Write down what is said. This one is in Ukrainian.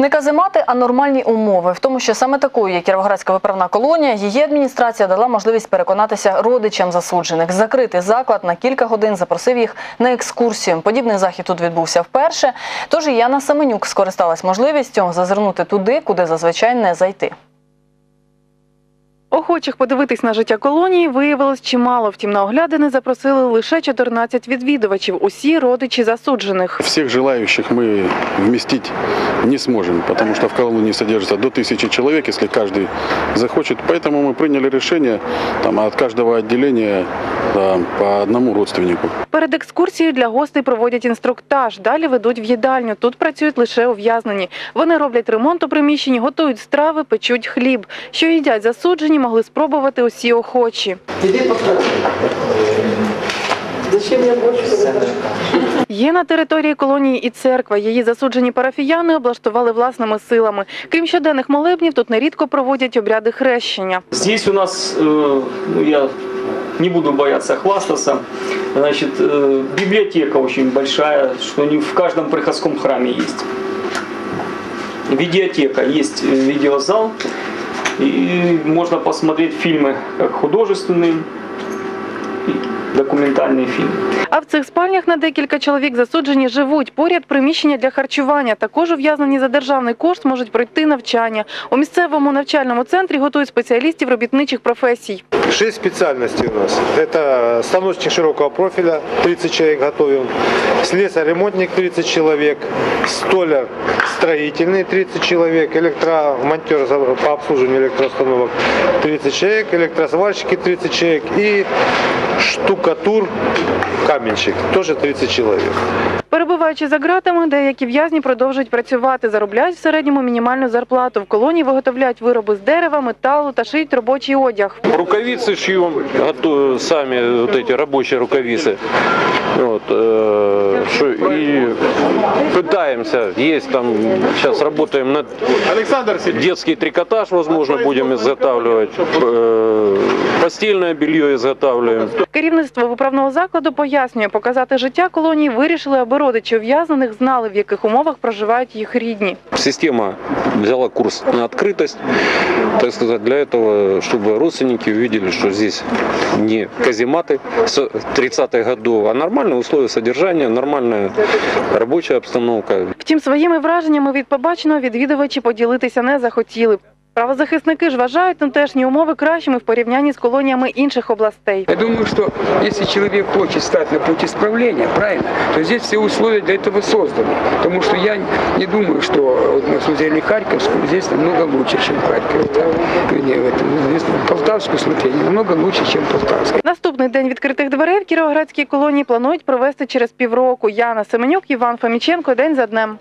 Не каземати, а нормальні умови. В тому, що саме такою є Кіровоградська виправна колонія, її адміністрація дала можливість переконатися родичам засуджених. Закрити заклад на кілька годин запросив їх на екскурсію. Подібний захід тут відбувся вперше. Тож і Яна Семенюк скористалась можливістю зазирнути туди, куди зазвичай не зайти. Охочих подивитись на життя колонії виявилось чимало. Втім, на оглядини запросили лише 14 відвідувачів, усі родичі засуджених. Всех желающих мы вместить не сможем, потому что в колонии содержится до тысячи человек, если каждый захочет. Поэтому мы приняли решение там, от каждого отделения да, по одному родственнику. Перед екскурсією для гостей проводять інструктаж. Далі ведуть в їдальню. Тут працюють лише ув'язнені. Вони роблять ремонт у приміщенні, готують страви, печуть хліб. Що їдять засуджені, могли спробувати усі охочі. Іди. Зачем я больше? Є на території колонії і церква. Її засуджені парафіяни облаштували власними силами. Крім щоденних молебнів, тут нерідко проводять обряди хрещення. Здесь у нас, э, ну, я не буду бояться хвастаться, значит, э, библиотека очень большая, что не в каждом приходском храме есть. Видеотека, есть э, видеозал, и можно посмотреть фильмы как художественные, и документальные фильмы. А в цих спальнях на декілька чоловік засуджені живуть. Поряд приміщення для харчування. Також ув'язнені за державний кошт можуть пройти навчання. У місцевому навчальному центрі готують спеціалістів робітничих професій. Шесть специальностей у нас. Это станочник широкого профиля, 30 человек готовим. Слесарь-ремонтник 30 человек. Столяр строительный 30 человек. Электромонтер за- по обслуживанию электроустановок 30 человек. Электросварщики 30 человек. И штукатур, каменщик тоже 30 человек. Перебуваючи за ґратами, деякі в'язні продовжують працювати, заробляють в середньому мінімальну зарплату. В колонії виготовляють вироби з дерева, металу та шиють робочий одяг. Рукавицы шьем, готовим сами вот эти рабочие рукавицы. Вот, э, шо- и пытаемся, есть там, сейчас работаем над детский трикотаж, возможно, будем изготавливать, э, постельное белье изготавливаем. Керівництво виправного закладу пояснює, показати життя колонії вирішили, аби родичі ув'язнених знали, в яких умовах проживають їх рідні. Система взяла курс на открытость, так сказать, для этого, чтобы родственники увидели, что здесь не казематы с 30-х годов, а нормальные условия содержания, нормальная рабочая обстановка. Втім, своїми враженнями від побаченого відвідувачі поділитися не захотіли. Правозахисники ж вважають тамтешні умови кращими в порівнянні з колоніями інших областей. Я думаю, что если человек хочет стать на путь исправления, правильно, то здесь все условия для этого созданы. Потому что я не думаю, что вот мы смотрели Харьковскую, здесь намного лучше, чем в Харькове. Да? Вернее, в этом, здесь Полтавскую смотрели, намного лучше, чем Полтавская. Наступний день відкритих дверей в Кіровоградській колонії планують провести через півроку. Яна Семенюк, Іван Фоміченко. День за днем.